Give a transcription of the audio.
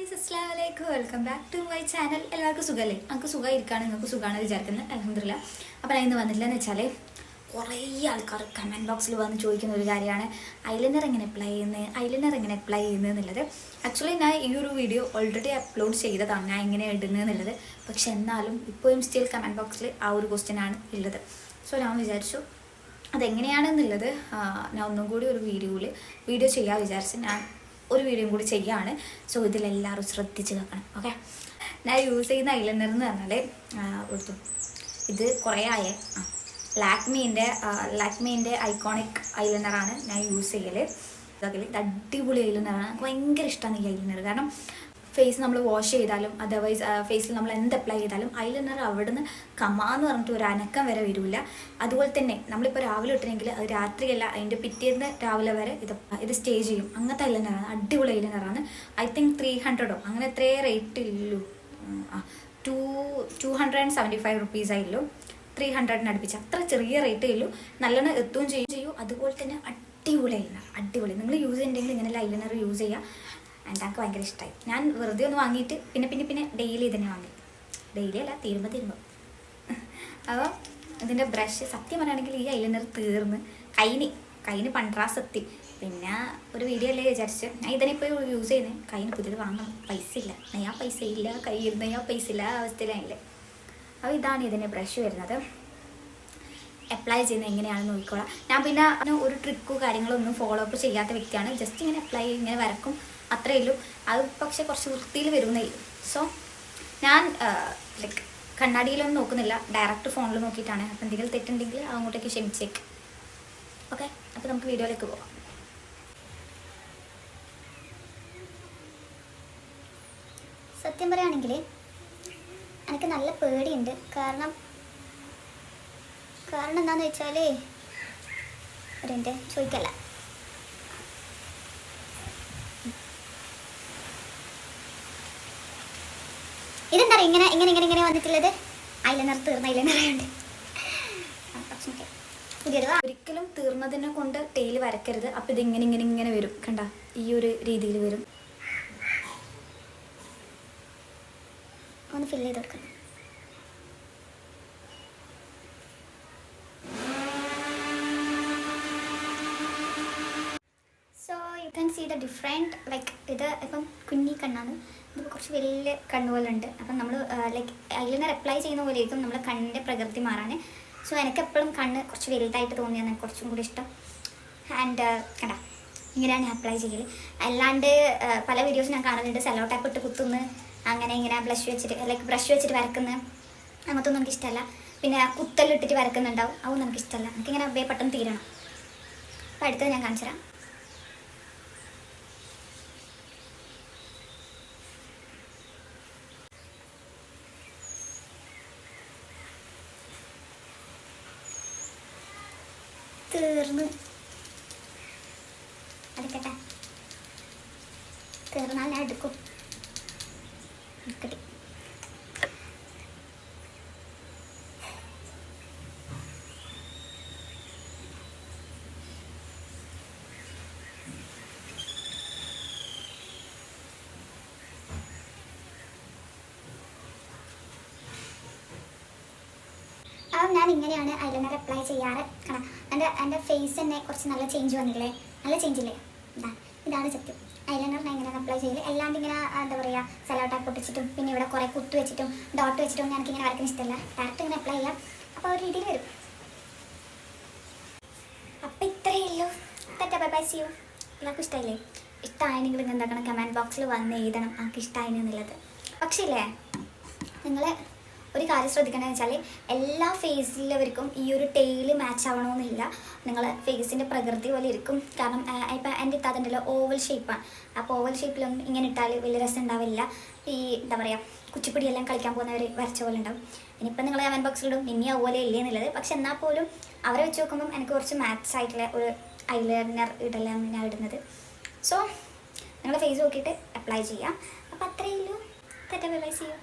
Guys അസ്ലാം വലൈക്കും welcome back to my channel എല്ലാവർക്കും സുഖമല്ലേ നമുക്ക് സുഖമായിരിക്കാണ്. നിങ്ങൾക്ക് സുഖമാണ് വിചാരിക്കുന്നത്. അലഹമില്ല ഞാൻ വന്നില്ല എന്ന് വെച്ചാൽ കുറേ ആൾക്കാർ കമന്റ് ബോക്സിൽ വന്ന് ചോദിക്കുന്ന ഒരു കാര്യമാണ്. ഐലൈനർ എങ്ങനെ അപ്ലൈ ചെയ്യുന്നത് ഐലൈനർ എങ്ങനെ അപ്ലൈ ചെയ്യുന്നത് എന്നുള്ളത്. ആക്ച്വലി ഞാൻ ഈ ഒരു വീഡിയോ ഓൾറെഡി അപ്ലോഡ് ചെയ്തതാണ്. ഞാൻ എങ്ങനെ ഇടുന്നത് എന്നുള്ളത്. പക്ഷെ എന്നാലും ഇപ്പോഴും സ്റ്റിൽ കമന്റ് ബോക്സിൽ ആ ഒരു ക്വസ്റ്റ്യനാണ് ഉള്ളത് സോ ഞാൻ വിചാരിച്ചു അതെങ്ങനെയാണെന്നുള്ളത് ഞാൻ ഒന്നും കൂടി ഒരു വീഡിയോയിൽ വീഡിയോ ചെയ്യാൻ വിചാരിച്ച് ഞാൻ ഒരു വീഡിയോയും കൂടി ചെയ്യുകയാണ്. സോ ഇതിലെല്ലാവരും ശ്രദ്ധിച്ച് വെക്കണം. ഓക്കെ ഞാൻ യൂസ് ചെയ്യുന്ന ഐലൈനർ എന്ന് പറഞ്ഞാൽ കൊടുത്തു ഇത് കുറേ ആയേ. ആ. ലാക്മീന്റെ ലാക്മീന്റെ ഐക്കോണിക് ഐലൈനറാണ് ഞാൻ യൂസ് ചെയ്യൽ ഇതാക്കൽ. ഇത് അടിപൊളി ഐലൈനറാണ് ഭയങ്കര ഇഷ്ടമാണ് ഈ ഐലൈനർ കാരണം ഫേസ് നമ്മൾ വാഷ് ചെയ്താലും അതർവൈസ് ഫേസിൽ നമ്മൾ എന്ത് അപ്ലൈ ചെയ്താലും ഐലൈനർ അവിടുന്ന് കമാന്ന് പറഞ്ഞിട്ട് ഒരു അനക്കം വരെ വരില്ല അതുപോലെ തന്നെ നമ്മളിപ്പോൾ രാവിലെ ഇട്ടില്ലെങ്കിൽ അത് രാത്രിയല്ല അതിന്റെ പിറ്റേന്ന് രാവിലെ വരെ ഇത് ഇത് സ്റ്റേ ചെയ്യും. അങ്ങനത്തെ ഐലൈനറാണ് അടിപൊളി ഐലൈനറാണ് ഐ തിങ്ക് ത്രീ ഹൺഡ്രഡോ അങ്ങനെ എത്രയേ റേറ്റ് ഇല്ലു. ആ two two hundred and seventy five rupees ആയില്ലോ three ഹൺഡ്രഡിന് അടുപ്പിച്ച്. അത്ര ചെറിയ റേറ്റ് ഉള്ളൂ നല്ലോണം എത്തുകയും ചെയ്യും. ചെയ്യും അതുപോലെ തന്നെ അടിപൊളി ഐലൈനർ അടിപൊളി. നിങ്ങൾ യൂസ് ചെയ്യുന്നുണ്ടെങ്കിൽ ഇങ്ങനെ ലൈലൈനർ യൂസ് ചെയ്യുക എന്റെ എനിക്ക് ഭയങ്കര ഇഷ്ടമായി ഞാൻ വെറുതെ ഒന്ന് വാങ്ങിയിട്ട് പിന്നെ പിന്നെ പിന്നെ ഡെയിലി ഇതിനെ വാങ്ങി. ഡെയിലി അല്ല തീരുമ്പോൾ തീരുമ്പോൾ അപ്പോൾ ഇതിന്റെ ബ്രഷ് സത്യം പറയുകയാണെങ്കിൽ ഈ ഐലൈനർ തീർന്ന് കൈന് കൈന് പണ്ട്രാസെത്തി പിന്നെ ഒരു വീഡിയോ അല്ലേ വിചാരിച്ച്. ഞാൻ ഇതിനിപ്പോൾ യൂസ് ചെയ്യുന്നത് കൈന് പുതിയത് വാങ്ങണം. പൈസ ഇല്ല. നെയ്യാ പൈസ ഇല്ല. കയ്യിൽ നെയ്യാ പൈസ ഇല്ല. ആ അവസ്ഥയിലായില്ലേ. അപ്പോൾ ഇതാണ് ഇതിന്റെ ബ്രഷ് വരുന്നത്. അപ്ലൈ ചെയ്യുന്നത് എങ്ങനെയാണെന്ന് നോക്കിക്കോളാം. ഞാൻ പിന്നെ ഒരു ട്രിക്കോ കാര്യങ്ങളോ ഒന്നും ഫോളോ അപ്പ് ചെയ്യാത്ത വ്യക്തിയാണ്. ജസ്റ്റ് ഇങ്ങനെ അപ്ലൈ ഇങ്ങനെ വരക്കും. അത്രയേ ഉള്ളൂ അത് പക്ഷേ കുറച്ച് വൃത്തിയിൽ വരുന്നേ ഉള്ളൂ സോ ഞാൻ ലൈക്ക് കണ്ണാടിയിലൊന്നും നോക്കുന്നില്ല. ഡയറക്റ്റ് ഫോണിൽ നോക്കിയിട്ടാണ്. അപ്പം എന്തെങ്കിലും തെറ്റുണ്ടെങ്കിൽ അങ്ങോട്ടേക്ക് ക്ഷമിച്ചേക്ക്. ഓക്കെ അപ്പോൾ നമുക്ക് വീഡിയോയിലേക്ക് പോകാം സത്യം പറയുകയാണെങ്കിൽ എനിക്ക് നല്ല പേടിയുണ്ട്. കാരണം കാരണം എന്താണെന്ന് വെച്ചാൽ ഒരു ചോദിക്കല്ല. ഇതെന്താ പറയുക ഇങ്ങനെ ഇങ്ങനെ ഇങ്ങനെ ഇങ്ങനെ വന്നിട്ടുള്ളത് ഐലൈനർ തീർന്ന പുതിയൊരു ആ, ഒരിക്കലും തീർന്നതിനെ കൊണ്ട് ടെയിൽ വരക്കരുത്. അപ്പം ഇതിങ്ങനെ ഇങ്ങനെ ഇങ്ങനെ വരും. കണ്ട? ഈ ഒരു രീതിയിൽ വരും. ഒന്ന് ഫില്ല് ചെയ്ത് കൊടുക്കണം can see the different like ഇത് ഇപ്പം കുഞ്ഞി കണ്ണാണ്. ഇതിപ്പോൾ കുറച്ച് വലിയ കണ്ണുപോലുണ്ട് അപ്പം നമ്മൾ ലൈക്ക് അതിൽ നിന്ന് റിപ്ലൈ ചെയ്യുന്ന പോലെ ആയിരിക്കും നമ്മുടെ കണ്ണിന്റെ പ്രകൃതി മാറാൻ. സോ എനിക്ക് എപ്പോഴും കണ്ണ് കുറച്ച് വലുതായിട്ട് തോന്നിയാണ് കുറച്ചും കൂടി ഇഷ്ടം. ആൻഡ് കണ്ട ഇങ്ങനെയാണ് ഞാൻ അപ്ലൈ ചെയ്യൽ അല്ലാണ്ട് പല വീഡിയോസ് ഞാൻ കാണുന്നുണ്ട്. സെലോ ടാപ്പ് ഇട്ട് കുത്തുന്നു അങ്ങനെ ഇങ്ങനെ ബ്ലഷ് വെച്ചിട്ട് ലൈക്ക് ബ്രഷ് വെച്ചിട്ട് വരക്കുന്ന. അങ്ങനത്തെ ഒന്നും എനിക്ക് ഇഷ്ടമല്ല. പിന്നെ കുത്തലിട്ടിട്ട് വരക്കുന്നുണ്ടാവും. അതൊന്നും നമുക്ക് ഇഷ്ടമല്ല. എനിക്കിങ്ങനെ വേ പെട്ടെന്ന് തീരണം. അപ്പോൾ അടുത്തത് ഞാൻ കാണിച്ചു തരാം തീർന്ന്. അടുക്കട്ടെ തീർന്നാൽ ഞാൻ എടുക്കും. അപ്പം ഞാൻ ഇങ്ങനെയാണ് ഐലൈനർ അപ്ലൈ ചെയ്യാറ്. കാരണം എന്റെ എന്റെ ഫേസ് തന്നെ കുറച്ച് നല്ല ചേഞ്ച് വന്നില്ലേ? നല്ല ചേഞ്ച് ഇല്ലേ? ഇതാണ് ഇതാണ് സത്യം. ഐലൈനർ ഞാൻ ഇങ്ങനെ അപ്ലൈ ചെയ്യൽ. അല്ലാണ്ട് ഇങ്ങനെ എന്താ പറയുക സെലോട്ടാക്ക് പൊട്ടിച്ചിട്ടും പിന്നെ ഇവിടെ കുറേ കുത്തു വെച്ചിട്ടും ഡോട്ട് വെച്ചിട്ടും ഞാൻ ഇങ്ങനെ വരയ്ക്കുന്ന ഇഷ്ടമല്ല ഡയറക്റ്റ് ഇങ്ങനെ അപ്ലൈ ചെയ്യാം. അപ്പോൾ ഒരു രീതിയിൽ വരും. അപ്പം ഉള്ളൂ. തെറ്റാ ബൈ ബൈ സി യു എല്ലാവർക്കും ഇഷ്ടമായില്ലേ ഇഷ്ടമായെങ്കിൽ നിങ്ങൾ എന്താക്കണം? കമന്റ് ബോക്സിൽ വന്ന് എഴുതണം. എനിക്ക് ഇഷ്ടമായെന്നുള്ളത് പക്ഷേ ഇല്ലേ? നിങ്ങൾ ഒരു കാര്യം ശ്രദ്ധിക്കണമെന്ന് വെച്ചാൽ എല്ലാ ഫേസിലവർക്കും ഈ ഒരു ടെയിൽ മാച്ച് ആവണമെന്നില്ല. നിങ്ങൾ ഫേസിന്റെ പ്രകൃതി പോലെ ഇരിക്കും. കാരണം ഇപ്പം എന്റെ ഇത്താത്തണ്ടല്ലോ ഓവൽ ഷേപ്പാണ് അപ്പോൾ ഓവൽ ഷേപ്പിലൊന്നും ഇങ്ങനെ ഇട്ടാൽ വലിയ രസം ഉണ്ടാവില്ല. ഈ എന്താ പറയുക കുച്ചിപ്പിടിയെല്ലാം കളിക്കാൻ പോകുന്നവർ വരച്ച പോലെ ഉണ്ടാവും. ഇനിയിപ്പം നിങ്ങൾ കമന്റ് ബോക്സിലിടും ഇനി അതുപോലെ ഇല്ലേ എന്നുള്ളത്. പക്ഷെ എന്നാൽ പോലും അവരെ വെച്ച് നോക്കുമ്പം എനിക്ക് കുറച്ച് മാത്സ് ആയിട്ടുള്ള ഒരു ഐലൈനർ ഇടലാണ് ഞാൻ ഇടുന്നത്. സോ നിങ്ങളുടെ ഫേസ് നോക്കിയിട്ട് അപ്ലൈ ചെയ്യാം. അപ്പോൾ അത്രയേ ഉള്ളൂ. തെറ്റാ ബൈ സി യു